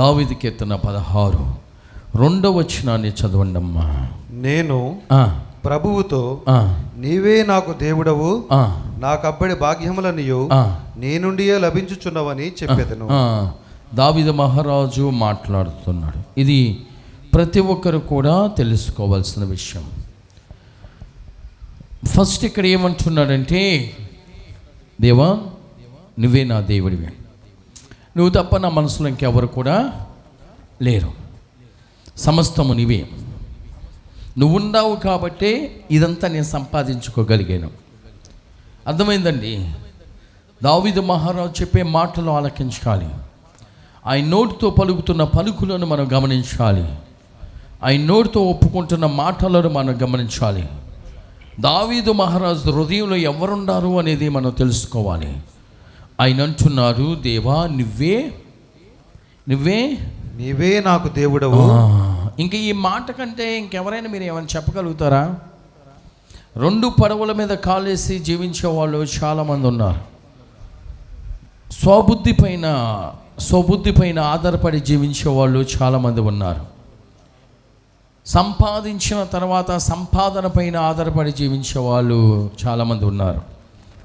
దావిది కీర్తన పదహారు. రెండవ వచనాన్ని చదవండమ్మా. నేను ప్రభువుతో నీవే నాకు దేవుడవు ఆ, నాకబ్బడి భాగ్యములనియు. నీ నుండియే లభించుచున్నవని చెప్పెదను. దావీదు మహారాజు మాట్లాడుతున్నాడు. ఇది ప్రతి ఒక్కరు కూడా తెలుసుకోవాల్సిన విషయం. ఫస్ట్ ఇక్కడ ఏమంటున్నాడంటే దేవా నువ్వే నా దేవుడివి. నువ్వు తప్ప నా మనసులో ఇంకెవరు కూడా లేరు. సమస్తము నీవే. నువ్వున్నావు కాబట్టే ఇదంతా నేను సంపాదించుకోగలిగాను. అర్థమైందండి? దావీదు మహారాజు చెప్పే మాటలు ఆలకించాలి. ఆయన నోటితో పలుకుతున్న పలుకులను మనం గమనించాలి. ఆయన నోటితో ఒప్పుకుంటున్న మాటలను మనం గమనించాలి. దావీదు మహారాజు హృదయంలో ఎవరున్నారు అనేది మనం తెలుసుకోవాలి. ఆయన అంటున్నారు దేవా నువ్వే నువ్వే. నీవే నాకు దేవుడవు. ఆ, ఇంక ఈ మాట కంటే ఇంకెవరైనా మీరు ఏమైనా చెప్పగలుగుతారా? రెండు పడవల మీద కాలేసి జీవించే వాళ్ళు చాలామంది ఉన్నారు. స్వబుద్ధి పైన స్వబుద్ధి పైన ఆధారపడి జీవించే వాళ్ళు చాలామంది ఉన్నారు. సంపాదించిన తర్వాత సంపాదన పైన ఆధారపడి జీవించే వాళ్ళు చాలామంది ఉన్నారు.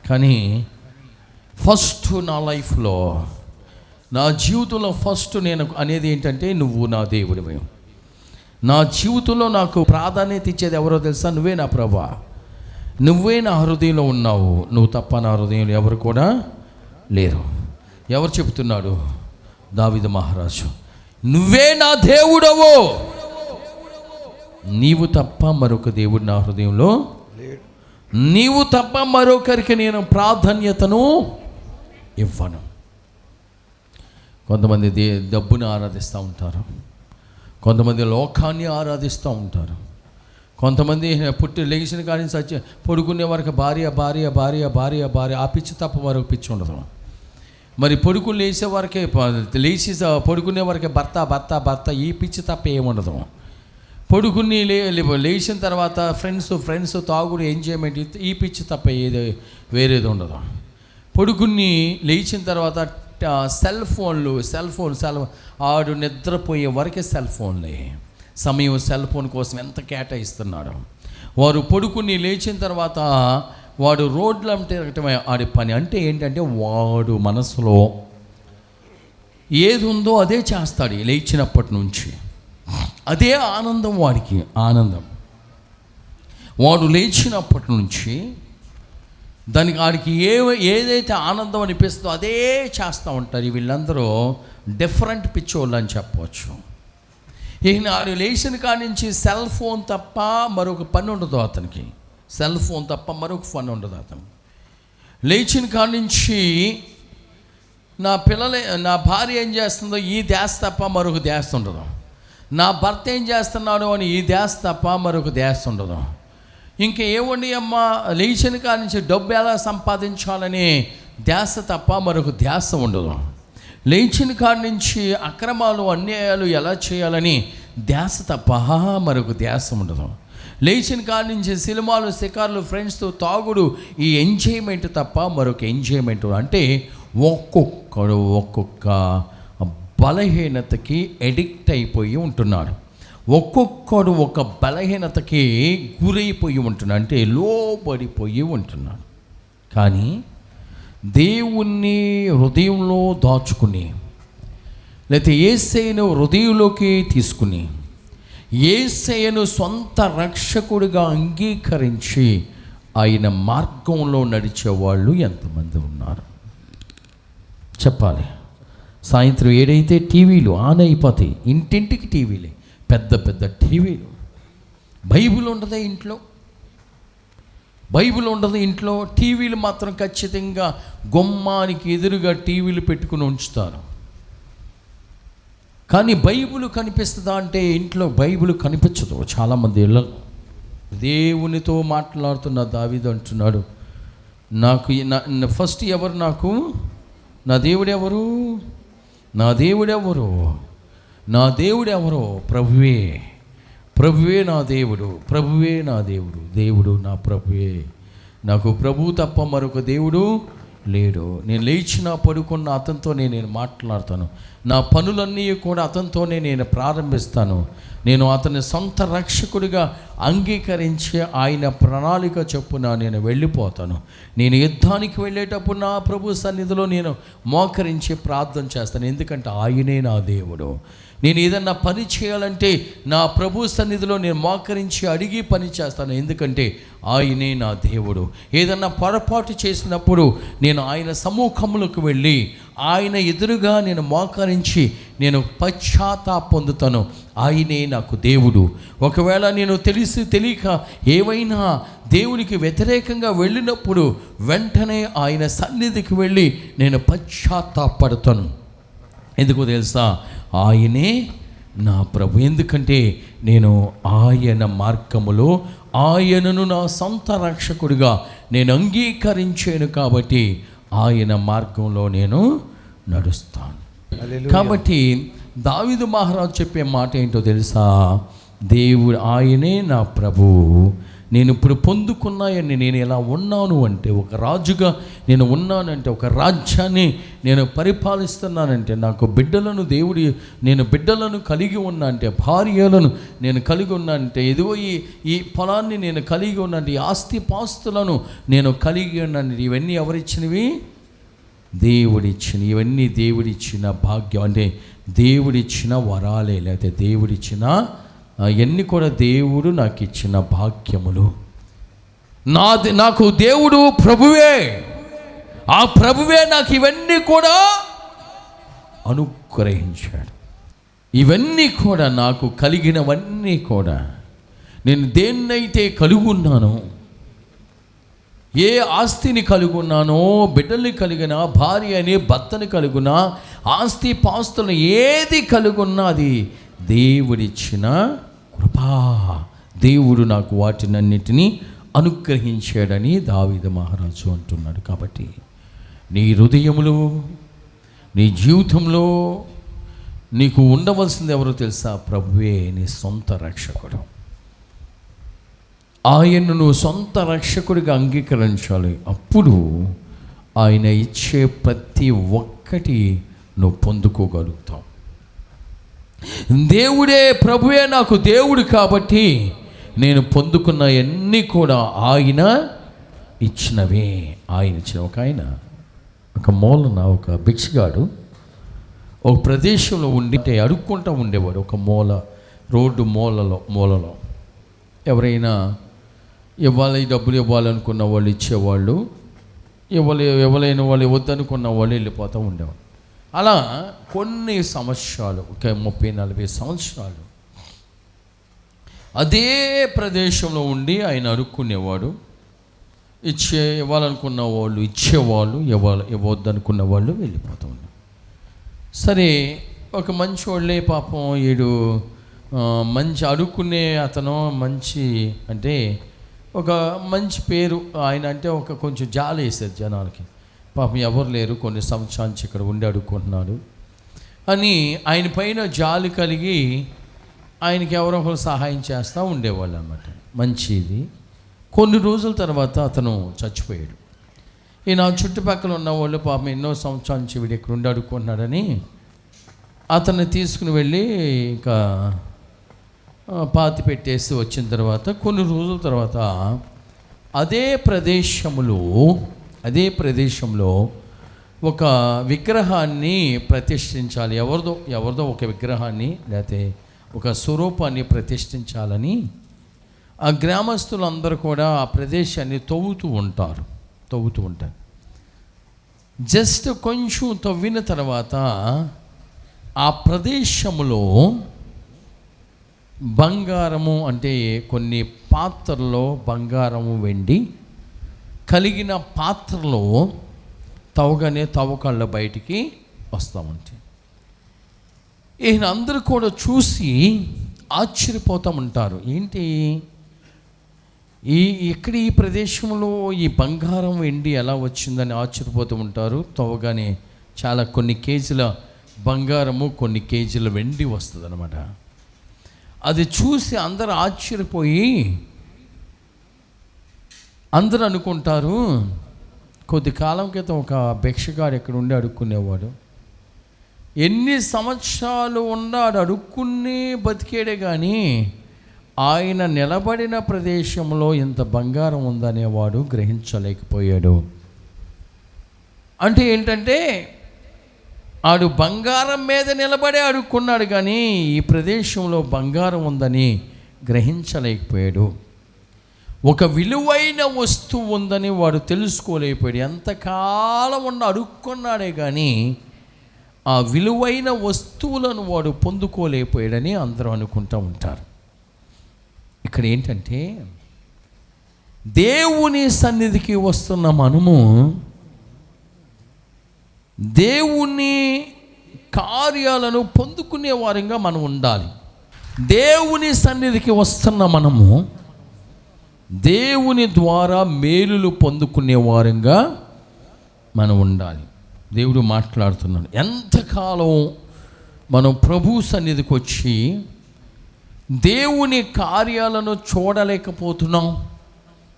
కానీ ఫస్ట్ నా లైఫ్లో నా జీవితంలో ఫస్ట్ నేను అనేది ఏంటంటే నువ్వు నా దేవుడివి. నా జీవితంలో నాకు ప్రాధాన్యత ఇచ్చేది ఎవరో తెలుసా? నువ్వే నా ప్రభా. నువ్వే నా హృదయంలో ఉన్నావు. నువ్వు తప్ప నా హృదయంలో ఎవరు కూడా లేరు. ఎవరు చెప్తున్నాడు? దావిద మహారాజు. నువ్వే నా దేవుడవు. నీవు తప్ప మరొక దేవుడు నా హృదయంలో. నీవు తప్ప మరొకరికి నేను ప్రాధాన్యతను ఇవ్వను. కొంతమంది దే డబ్బుని ఆరాధిస్తూ ఉంటారు. కొంతమంది లోకాన్ని ఆరాధిస్తూ ఉంటారు. కొంతమంది పుట్టి లేచిన కానీ సత్య పడుకునే వరకు భార్య భార్య భార్య భార్య భార్య ఆ పిచ్చి తప్ప మరొక పిచ్చి ఉండదు. మరి పొడుకులు లేచే వరకే లేచి పడుకునే వరకే భర్త భర్త భర్త ఈ పిచ్చి తప్ప ఏముండదు పడుకుని లే లేచిన తర్వాత ఫ్రెండ్స్ ఫ్రెండ్స్ తాగుడు ఎంజాయ్మెంట్ ఈ పిచ్చి తప్ప ఏది వేరేది ఉండదు. పడుకుని లేచిన తర్వాత సెల్ ఫోన్లు సెల్ ఫోన్ సెల్ ఆడు నిద్రపోయే వరకే సెల్ ఫోన్లే. సమయం సెల్ ఫోన్ కోసం ఎంత కేటాయిస్తున్నాడు. వారు పొడుకుని లేచిన తర్వాత వాడు రోడ్లు తిరగటమే ఆడి పని. అంటే ఏంటంటే వాడు మనసులో ఏది ఉందో అదే చేస్తాడు లేచినప్పటి నుంచి. అదే ఆనందం వాడికి ఆనందం. వాడు లేచినప్పటి నుంచి దానికి వాడికి ఏ ఏదైతే ఆనందం అనిపిస్తుందో అదే చేస్తూ ఉంటారు. వీళ్ళందరూ డిఫరెంట్ పిచ్చోళ్ళు అని చెప్పవచ్చు. ఈయన లేచిన కాడి నుంచి సెల్ ఫోన్ తప్ప మరొక పని ఉండదు అతనికి. సెల్ ఫోన్ తప్ప మరొక పని ఉండదు అతను లేచిన కాడి నుంచి నా పిల్లలు నా భార్య ఏం చేస్తుందో ఈ ధ్యాస తప్ప మరొక ధ్యాస ఉండదు. నా భర్త ఏం చేస్తున్నాడు అని ఈ ధ్యాస తప్ప మరొక ధ్యాస ఉండదు. ఇంక ఏమండి అమ్మ? లేచిన కాడి నుంచి డబ్బు ఎలా సంపాదించాలని ధ్యాస తప్ప మరొక ధ్యాస ఉండదు. లేచిన కాడి నుంచి అక్రమాలు అన్యాయాలు ఎలా చేయాలని ధ్యాస తప్ప మరొక ధ్యాస ఉండదు. లేచిన కాడి నుంచి సినిమాలు శిఖార్లు ఫ్రెండ్స్తో తాగుడు ఈ ఎంజాయ్మెంట్ తప్ప మరొక ఎంజాయ్మెంట్ అంటే ఒక్కొక్కడు ఒక్కొక్క బలహీనతకి ఎడిక్ట్ అయిపోయి ఉంటున్నాడు. ఒక్కొక్కడు ఒక బలహీనతకి గురైపోయి ఉంటున్నాడు అంటే లోబడిపోయి ఉంటున్నాడు కానీ దేవుణ్ణి హృదయంలో దాచుకుని లేకపోతే ఏసైను హృదయంలోకి తీసుకుని ఏసయ్యను సొంత రక్షకుడిగా అంగీకరించి ఆయన మార్గంలో నడిచే వాళ్ళు ఎంతమంది ఉన్నారు? చెప్పాలి. సాయంత్రం ఏడైతే టీవీలు ఆన్ అయిపోతాయి ఇంటింటికి టీవీలే. పెద్ద పెద్ద టీవీలు. బైబిల్ ఉండదే ఇంట్లో? బైబిల్ ఉండదు ఇంట్లో? టీవీలు మాత్రం ఖచ్చితంగా గుమ్మానికి ఎదురుగా టీవీలు పెట్టుకుని ఉంచుతారు. కానీ బైబిల్ కనిపిస్తుందా అంటే ఇంట్లో బైబిల్ కనిపించదు. చాలామంది ఇళ్ళలో. దేవునితో మాట్లాడుతున్న దావిదు అంటున్నాడు నాకు నా ఫస్ట్ ఎవరు నాకు? నా దేవుడు ఎవరు? నా దేవుడు ఎవరు? నా దేవుడు ఎవరో ప్రభువే. ప్రభువే నా దేవుడు ప్రభువే నా దేవుడు దేవుడు నా ప్రభువే. నాకు ప్రభు తప్ప మరొక దేవుడు లేడు. నేను లేచిన పడుకున్న అతనితోనే నేను మాట్లాడతాను. నా పనులన్నీ కూడా అతనితోనే నేను ప్రారంభిస్తాను. నేను అతని సొంత రక్షకుడిగా అంగీకరించి ఆయన ప్రణాళిక చొప్పున నేను వెళ్ళిపోతాను. నేను యుద్ధానికి వెళ్ళేటప్పుడు నా ప్రభు సన్నిధిలో నేను మోకరించి ప్రార్థన చేస్తాను. ఎందుకంటే ఆయనే నా దేవుడు. నేను ఏదన్నా పని చేయాలంటే నా ప్రభు సన్నిధిలో నేను మోకరించి అడిగి పని చేస్తాను. ఎందుకంటే ఆయనే నా దేవుడు. ఏదన్నా పొరపాటు చేసినప్పుడు నేను ఆయన సముఖములకు వెళ్ళి ఆయన ఎదురుగా నేను మోకరించి నేను పశ్చాత్తా పొందుతాను. ఆయనే నాకు దేవుడు. ఒకవేళ నేను తెలిసి తెలియక ఏవైనా దేవునికి వ్యతిరేకంగా వెళ్ళినప్పుడు వెంటనే ఆయన సన్నిధికి వెళ్ళి నేను పశ్చాత్తాపడతాను ఎందుకు తెలుసా? ఆయనే నా ప్రభు. ఎందుకంటే నేను ఆయన మార్గములో ఆయనను నా సొంత రక్షకుడిగా నేను అంగీకరించాను కాబట్టి ఆయన మార్గంలో నేను నడుస్తాను. కాబట్టి దావిదు మహారాజు చెప్పే మాట ఏంటో తెలుసా? దేవుడు ఆయనే నా ప్రభు. నేను ఇప్పుడు పొందుకున్నాయని నేను ఎలా ఉన్నాను అంటే ఒక రాజుగా నేను ఉన్నానంటే ఒక రాజ్యాన్ని నేను పరిపాలిస్తున్నానంటే నాకు బిడ్డలను దేవుడి నేను బిడ్డలను కలిగి ఉన్నా అంటే భార్యలను నేను కలిగి ఉన్నా అంటే ఏదో ఈ ఈ పొలాన్ని నేను కలిగి ఉన్నాను ఈ ఆస్తి పాస్తులను నేను కలిగి ఉన్నాను ఇవన్నీ ఎవరిచ్చినవి? దేవుడిచ్చిన ఇవన్నీ దేవుడిచ్చిన భాగ్యం. అంటే దేవుడిచ్చిన వరాలే లేకపోతే దేవుడిచ్చిన అవన్నీ కూడా దేవుడు నాకు ఇచ్చిన భాగ్యములు. నాది నాకు దేవుడు ప్రభువే. ఆ ప్రభువే నాకు ఇవన్నీ కూడా అనుగ్రహించాడు. ఇవన్నీ కూడా నాకు కలిగినవన్నీ కూడా నేను దేన్నైతే కలిగి ఏ ఆస్తిని కలుగున్నానో బిడ్డల్ని కలిగిన భార్య అని భర్తని కలుగున ఆస్తి పాస్తులు ఏది కలుగున్నా అది దేవుడిచ్చిన కృపా. దేవుడు నాకు వాటినన్నిటినీ అనుగ్రహించాడని దావిద మహారాజు అంటున్నాడు. కాబట్టి నీ హృదయంలో నీ జీవితంలో నీకు ఉండవలసింది ఎవరో తెలుసా? ప్రభువే నీ సొంత రక్షకుడు. ఆయన్ను నువ్వు సొంత రక్షకుడిగా అంగీకరించాలి. అప్పుడు ఆయన ఇచ్చే ప్రతి ఒక్కటి నువ్వు పొందుకోగలుగుతావు. దేవుడే ప్రభువే నాకు దేవుడు కాబట్టి నేను పొందుకున్న అన్నీ కూడా ఆయన ఇచ్చినవే. ఆయన ఇచ్చిన ఒక ఆయన ఒక మూలన ఒక భిక్షగాడు ఒక ప్రదేశంలో ఉండితే అడుక్కుంటూ ఉండేవాడు ఒక మూల రోడ్డు మూలలో మూలలో. ఎవరైనా ఇవ్వాలి డబ్బులు ఇవ్వాలనుకున్న వాళ్ళు ఇచ్చేవాళ్ళు ఇవ్వలే ఇవ్వలేని వాళ్ళు వద్దనుకున్న వాళ్ళు వెళ్ళిపోతూ ఉండేవాళ్ళు. అలా కొన్ని సంవత్సరాలు ఒక ముప్పై నలభై సంవత్సరాలు అదే ప్రదేశంలో ఉండి ఆయన అడుక్కునేవాడు ఇచ్చే ఇవ్వాలనుకున్న వాళ్ళు ఇచ్చేవాళ్ళు ఇవ్వాలి ఇవ్వద్దనుకున్న వాళ్ళు వెళ్ళిపోతూ ఉన్నారు. సరే ఒక మంచి వాళ్ళే పాపం ఈడు మంచి అడుక్కునే అతను మంచి అంటే ఒక మంచి పేరు ఆయన అంటే ఒక కొంచెం జాలి వేసేది జనాలకి. పాపం ఎవరు లేరు కొన్ని సంవత్సరాల నుంచి ఇక్కడ ఉండి అడుక్కుంటున్నాడు. అని ఆయన పైన జాలి కలిగి ఆయనకి ఎవరో ఒకరు సహాయం చేస్తూ ఉండేవాళ్ళు అన్నమాట. మంచిది. కొన్ని రోజుల తర్వాత అతను చచ్చిపోయాడు. ఈయన నా చుట్టుపక్కల ఉన్న వాళ్ళు పాపం ఎన్నో సంవత్సరాల నుంచి వీడు ఇక్కడ ఉండి అడుక్కుంటున్నాడని అతన్ని తీసుకుని వెళ్ళి ఇంకా పాతి పెట్టేసి వచ్చిన తర్వాత కొన్ని రోజుల తర్వాత అదే ప్రదేశంలో అదే ప్రదేశంలో ఒక విగ్రహాన్ని ప్రతిష్ఠించాలి. ఎవరిదో ఎవరిదో ఒక విగ్రహాన్ని లేకపోతే ఒక స్వరూపాన్ని ప్రతిష్ఠించాలని ఆ గ్రామస్తులందరూ కూడా ఆ ప్రదేశాన్ని తవ్వుతూ ఉంటారు తవ్వుతూ ఉంటారు. జస్ట్ కొంచెం తవ్విన తర్వాత ఆ ప్రదేశంలో బంగారము అంటే కొన్ని పాత్రలో బంగారము వెండి కలిగిన పాత్రలో తవ్వగానే తవ్వకాళ్ళ బయటికి వస్తామంటే ఈయన అందరూ కూడా చూసి ఆశ్చర్యపోతూ ఉంటారు. ఏంటి? ఈ ఇక్కడ ఈ ప్రదేశంలో ఈ బంగారం వెండి ఎలా వచ్చిందని ఆశ్చర్యపోతూ ఉంటారు. తవ్వగానే చాలా కొన్ని కేజీల బంగారము కొన్ని కేజీల వెండి వస్తుంది అది చూసి అందరు ఆశ్చర్యపోయి అందరూ అనుకుంటారు కొద్ది కాలం క్రితం ఒక భిక్షగాడు ఇక్కడ ఉండి అడుక్కునేవాడు. ఎన్ని సంవత్సరాలు ఉన్నాడు అడుక్కుని బతికేడే కానీ ఆయన నిలబడిన ప్రదేశంలో ఇంత బంగారం ఉందనేవాడు గ్రహించలేకపోయాడు. అంటే ఏంటంటే ఆడు బంగారం మీద నిలబడే అడుక్కున్నాడు కానీ ఈ ప్రదేశంలో బంగారం ఉందని గ్రహించలేకపోయాడు. ఒక విలువైన వస్తువు ఉందని వాడు తెలుసుకోలేకపోయాడు. ఎంతకాలం ఉన్న అడుక్కున్నాడే కానీ ఆ విలువైన వస్తువులను వాడు పొందుకోలేకపోయాడని అందరూ అనుకుంటూ ఉంటారు. ఇక్కడ ఏంటంటే దేవుని సన్నిధికి వస్తున్న మనము దేవుని కార్యాలను పొందుకునే వారంగా మనం ఉండాలి. దేవుని సన్నిధికి వస్తున్న మనము దేవుని ద్వారా మేలులు పొందుకునే వారంగా మనం ఉండాలి. దేవుడు మాట్లాడుతున్నాడు. ఎంతకాలం మనం ప్రభు సన్నిధికి వచ్చి దేవుని కార్యాలను చూడలేకపోతున్నాం?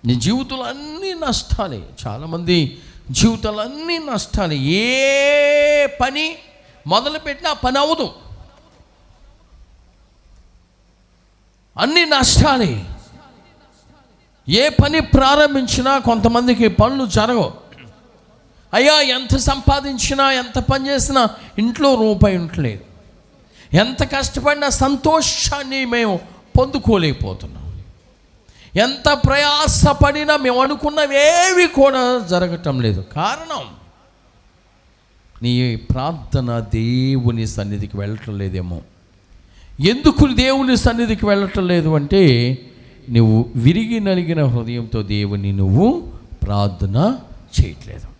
నీ జీవితంలో అన్నీ నష్టాలే. చాలామంది జీవితాలు అన్నీ నష్టాలే. ఏ పని మొదలుపెట్టినా పని అవ్వదు. అన్నీ నష్టాలే. ఏ పని ప్రారంభించినా కొంతమందికి పనులు జరగవు. అయ్యా ఎంత సంపాదించినా ఎంత పని చేసినా ఇంట్లో రూపాయి ఉండలేదు ఎంత కష్టపడినా సంతోషాన్ని మేము పొందుకోలేకపోతున్నాం. ఎంత ప్రయాసపడినా మేము అనుకున్నవేవి కూడా జరగటం లేదు. కారణం నీ ప్రార్థన దేవుని సన్నిధికి వెళ్ళటం లేదేమో. ఎందుకు దేవుని సన్నిధికి వెళ్ళటం లేదు అంటే నువ్వు విరిగి నలిగిన హృదయంతో దేవుని నువ్వు ప్రార్థన చేయట్లేదు.